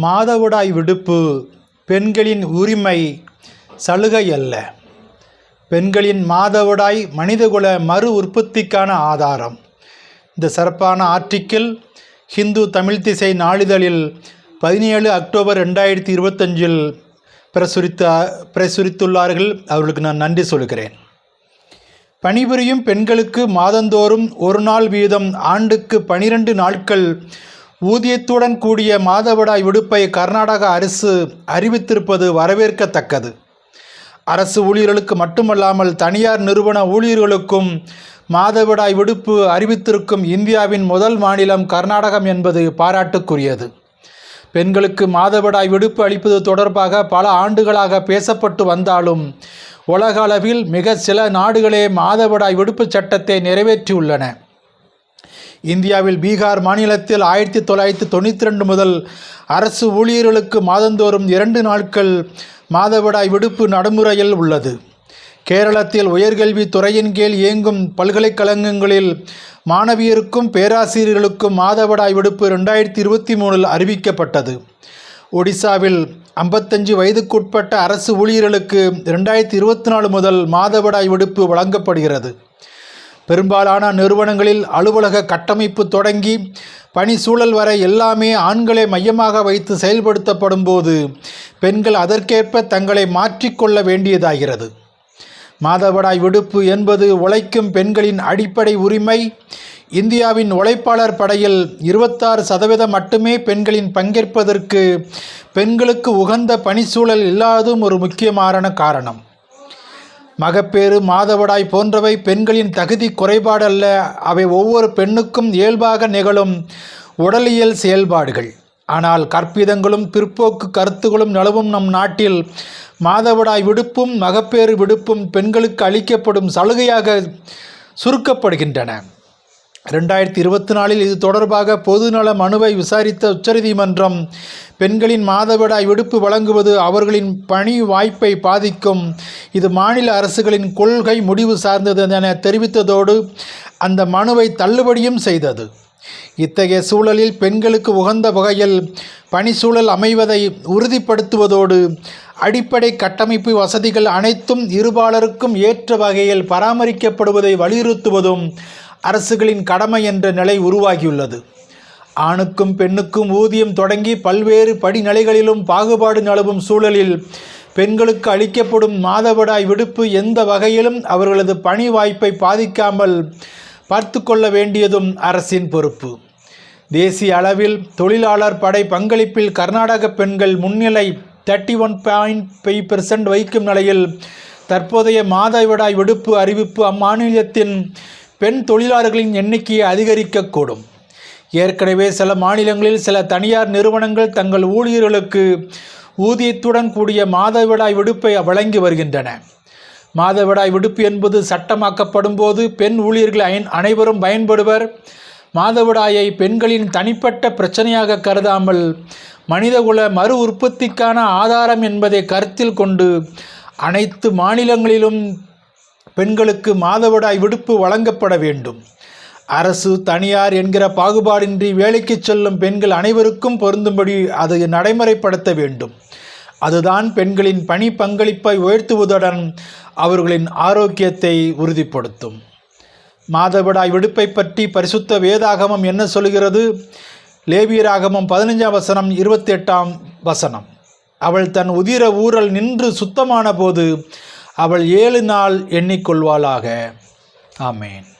மாதவிடாய் விடுப்பு பெண்களின் உரிமை சலுகை அல்ல பெண்களின் மாதவிடாய் மனிதகுல மறு உற்பத்திக்கான ஆதாரம். இந்த சிறப்பான ஆர்டிக்கிள் ஹிந்து தமிழ் திசை நாளிதழில் பதினேழு அக்டோபர் ரெண்டாயிரத்தி இருபத்தஞ்சில் பிரசுரித்த பிரசுரித்துள்ளார்கள். அவர்களுக்கு நான் நன்றி சொல்கிறேன். பணிபுரியும் பெண்களுக்கு மாதந்தோறும் ஒரு நாள் வீதம் ஆண்டுக்கு பனிரெண்டு நாட்கள் ஊதியத்துடன் கூடிய மாதவிடாய் விடுப்பை கர்நாடக அரசு அறிவித்திருப்பது வரவேற்கத்தக்கது. அரசு ஊழியர்களுக்கு மட்டுமல்லாமல் தனியார் நிறுவன ஊழியர்களுக்கும் மாதவிடாய் விடுப்பு அறிவித்திருக்கும் இந்தியாவின் முதல் மாநிலம் கர்நாடகம் என்பது பாராட்டுக்குரியது. பெண்களுக்கு மாதவிடாய் விடுப்பு அளிப்பது தொடர்பாக பல ஆண்டுகளாக பேசப்பட்டு வந்தாலும் உலக அளவில் மிக சில நாடுகளே மாதவிடாய் விடுப்பு சட்டத்தை நிறைவேற்றியுள்ளன. இந்தியாவில் பீகார் மாநிலத்தில் ஆயிரத்தி தொள்ளாயிரத்தி தொண்ணூற்றி ரெண்டு முதல் அரசு ஊழியர்களுக்கு மாதந்தோறும் இரண்டு நாட்கள் மாதவிடாய் விடுப்பு நடைமுறையில் உள்ளது. கேரளத்தில் உயர்கல்வி துறையின் கீழ் இயங்கும் பல்கலைக்கழகங்களில் மாணவியருக்கும் பேராசிரியர்களுக்கும் மாதவிடாய் விடுப்பு ரெண்டாயிரத்தி இருபத்தி மூணில் அறிவிக்கப்பட்டது. ஒடிசாவில் ஐம்பத்தஞ்சு வயதுக்குட்பட்ட அரசு ஊழியர்களுக்கு ரெண்டாயிரத்தி இருபத்தி நாலு முதல் மாதவிடாய் விடுப்பு வழங்கப்படுகிறது. பெரும்பாலான நிறுவனங்களில் அலுவலக கட்டமைப்பு தொடங்கி பணி சூழல் வரை எல்லாமே ஆண்களை மையமாக வைத்து செயல்படுத்தப்படும் போது பெண்கள் அதற்கேற்ப தங்களை மாற்றிக்கொள்ள வேண்டியதாகிறது. மாதவிடாய் விடுப்பு என்பது உழைக்கும் பெண்களின் அடிப்படை உரிமை. இந்தியாவின் உழைப்பாளர் படையில் இருபத்தாறு சதவீதம் மட்டுமே பெண்களின் பங்கேற்பதற்கு பெண்களுக்கு உகந்த பணிச்சூழல் இல்லாததும் ஒரு முக்கியமான காரணம். மகப்பேறு மாதவிடாய் போன்றவை பெண்களின் தகுதி குறைபாடல்ல. அவை ஒவ்வொரு பெண்ணுக்கும் இயல்பாக நிகழும் உடலியல் செயல்பாடுகள். ஆனால் கற்பிதங்களும் பிற்போக்கு கருத்துகளும் நிலவும் நம் நாட்டில் மாதவிடாய் விடுப்பும் மகப்பேறு விடுப்பும் பெண்களுக்கு அளிக்கப்படும் சலுகையாக சுருக்கப்படுகின்றன. ரெண்டாயிரத்தி இருபத்தி நாலில் இது தொடர்பாக பொதுநல மனுவை விசாரித்த உச்சநீதிமன்றம் பெண்களின் மாதவிடாய் விடுப்பு வழங்குவது அவர்களின் பணி வாய்ப்பை பாதிக்கும் இது மாநில அரசுகளின் கொள்கை முடிவு சார்ந்தது என தெரிவித்ததோடு அந்த மனுவை தள்ளுபடியும் செய்தது. இத்தகைய சூழலில் பெண்களுக்கு உகந்த வகையில் பணிச்சூழல் அமைவதை உறுதிப்படுத்துவதோடு அடிப்படை கட்டமைப்பு வசதிகள் அனைத்தும் இருபாலருக்கும் ஏற்ற வகையில் பராமரிக்கப்படுவதை வலியுறுத்துவதும் அரசுகளின் கடமை என்ற நிலை உருவாகியுள்ளது. ஆணுக்கும் பெண்ணுக்கும் ஊதியம் தொடங்கி பல்வேறு படிநிலைகளிலும் பாகுபாடு நிலவும் சூழலில் பெண்களுக்கு அளிக்கப்படும் மாதவிடாய் விடுப்பு எந்த வகையிலும் அவர்களது பணி வாய்ப்பை பாதிக்காமல் பார்த்து கொள்ள வேண்டியதும் அரசின் பொறுப்பு. தேசிய அளவில் தொழிலாளர் படை பங்களிப்பில் கர்நாடக பெண்கள் முன்னிலை thirty one point five percent வைக்கும் நிலையில் தற்போதைய மாதவிடாய் விடுப்பு அறிவிப்பு அம்மாநிலத்தின் பெண் தொழிலாளர்களின் எண்ணிக்கையை அதிகரிக்கக்கூடும். ஏற்கனவே சில மாநிலங்களில் சில தனியார் நிறுவனங்கள் தங்கள் ஊழியர்களுக்கு ஊதியத்துடன் கூடிய மாதவிடாய் விடுப்பை வழங்கி வருகின்றன. மாதவிடாய் விடுப்பு என்பது சட்டமாக்கப்படும் போது பெண் ஊழியர்கள் அயன் அனைவரும் பயன்படுவர். மாதவிடாயை பெண்களின் தனிப்பட்ட பிரச்சனையாக கருதாமல் மனிதகுல மறு உற்பத்திக்கான ஆதாரம் என்பதை கருத்தில் கொண்டு அனைத்து மாநிலங்களிலும் பெண்களுக்கு மாதவிடாய் விடுப்பு வழங்கப்பட வேண்டும். அரசு தனியார் என்கிற பாகுபாடின்றி வேலைக்கு செல்லும் பெண்கள் அனைவருக்கும் பொருந்தும்படி அதை நடைமுறைப்படுத்த வேண்டும். அதுதான் பெண்களின் பணி பங்களிப்பை உயர்த்துவதுடன் அவர்களின் ஆரோக்கியத்தை உறுதிப்படுத்தும். மாதவிடாய் விடுப்பை பற்றி பரிசுத்த வேதாகமம் என்ன சொல்கிறது? லேவியராகமம் பதினஞ்சாம் வசனம் இருபத்தி எட்டாம் வசனம். அவள் தன் உதிர ஊரல் நின்று சுத்தமான போது அவள் ஏழு நாள் எண்ணிக்கொள்வாளாக. ஆமேன்.